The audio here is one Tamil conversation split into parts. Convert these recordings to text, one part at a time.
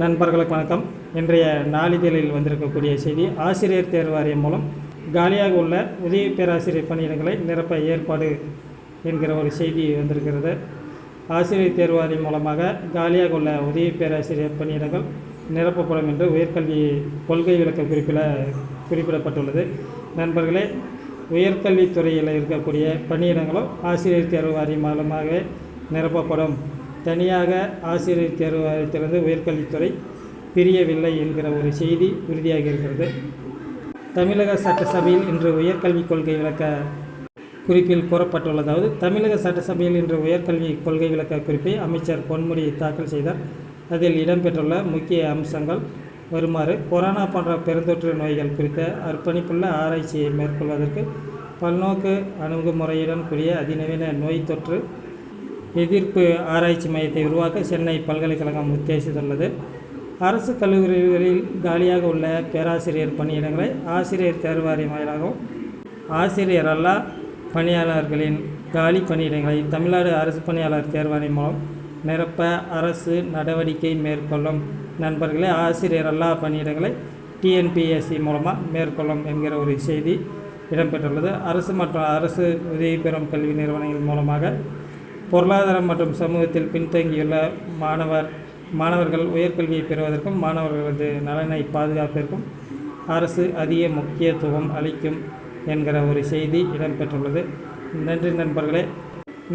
நண்பர்களுக்கு வணக்கம். இன்றைய நாளிதழில் வந்திருக்கக்கூடிய செய்தி ஆசிரியர் தேர்வாரியம் மூலம் காலியாக உள்ள உதவி பேராசிரியர் பணியிடங்களை நிரப்ப ஏற்பாடு என்கிற ஒரு செய்தி வந்திருக்கிறது. ஆசிரியர் தேர்வாரியம் மூலமாக காலியாக உள்ள உதவி பேராசிரியர் பணியிடங்கள் நிரப்பப்படும் என்று உயர்கல்வி கொள்கை விளக்க குறிப்பில் குறிப்பிடப்பட்டுள்ளது. நண்பர்களே உயர்கல்வித்துறையில் இருக்கக்கூடிய பணியிடங்களும் ஆசிரியர் தேர்வு வாரியம் மூலமாக நிரப்பப்படும். தனியாக ஆசிரியர் தேர்வாரியத்திலிருந்து உயர்கல்வித்துறை பிரியவில்லை என்கிற ஒரு செய்தி உறுதியாக இருக்கிறது. தமிழக சட்டசபையில் இன்று உயர்கல்விக் கொள்கை விளக்க குறிப்பில் கூறப்பட்டுள்ளதாவது தமிழக சட்டசபையில் இன்று உயர்கல்வி கொள்கை விளக்க குறிப்பை அமைச்சர் பொன்முடி தாக்கல் செய்தார். அதில் இடம்பெற்றுள்ள முக்கிய அம்சங்கள் வருமாறு கொரோனா போன்ற பெருந்தொற்று நோய்கள் குறித்த அர்ப்பணிப்புள்ள ஆராய்ச்சியை மேற்கொள்வதற்கு பல்நோக்கு அணுகுமுறையுடன் கூடிய அதிநவீன நோய் தொற்று எதிர்ப்பு ஆராய்ச்சி மையத்தை உருவாக்க சென்னை பல்கலைக்கழகம் உத்தேசித்துள்ளது. அரசு கல்லூரிகளில் காலியாக உள்ள பேராசிரியர் பணியிடங்களை ஆசிரியர் தேர்வாரியம் வாயிலாகவும் ஆசிரியர் அல்லா பணியாளர்களின் காலி பணியிடங்களை தமிழ்நாடு அரசு பணியாளர் தேர்வாரியம் மூலம் நிரப்ப அரசு நடவடிக்கை மேற்கொள்ளும். நண்பர்களே ஆசிரியர் அல்லா பணியிடங்களை டிஎன்பிஎஸ்சி மூலமாக மேற்கொள்ளும் என்கிற ஒரு செய்தி இடம்பெற்றுள்ளது. அரசு மற்றும் அரசு உதவி பெறும் கல்வி நிறுவனங்கள் மூலமாக பொருளாதாரம் மற்றும் சமூகத்தில் பின்தங்கியுள்ள மாணவர் மாணவர்கள் உயர்கல்வியை பெறுவதற்கும் மாணவர்களது நலனை பாதுகாப்பிற்கும் அரசு அதிக முக்கியத்துவம் அளிக்கும் என்கிற ஒரு செய்தி இடம்பெற்றுள்ளது. நன்றி நண்பர்களே.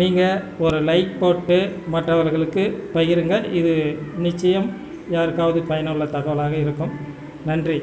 நீங்கள் ஒரு லைக் போட்டு மற்றவர்களுக்கு பகிருங்க இது நிச்சயம் யாருக்காவது பயனுள்ள தகவலாக இருக்கும். நன்றி.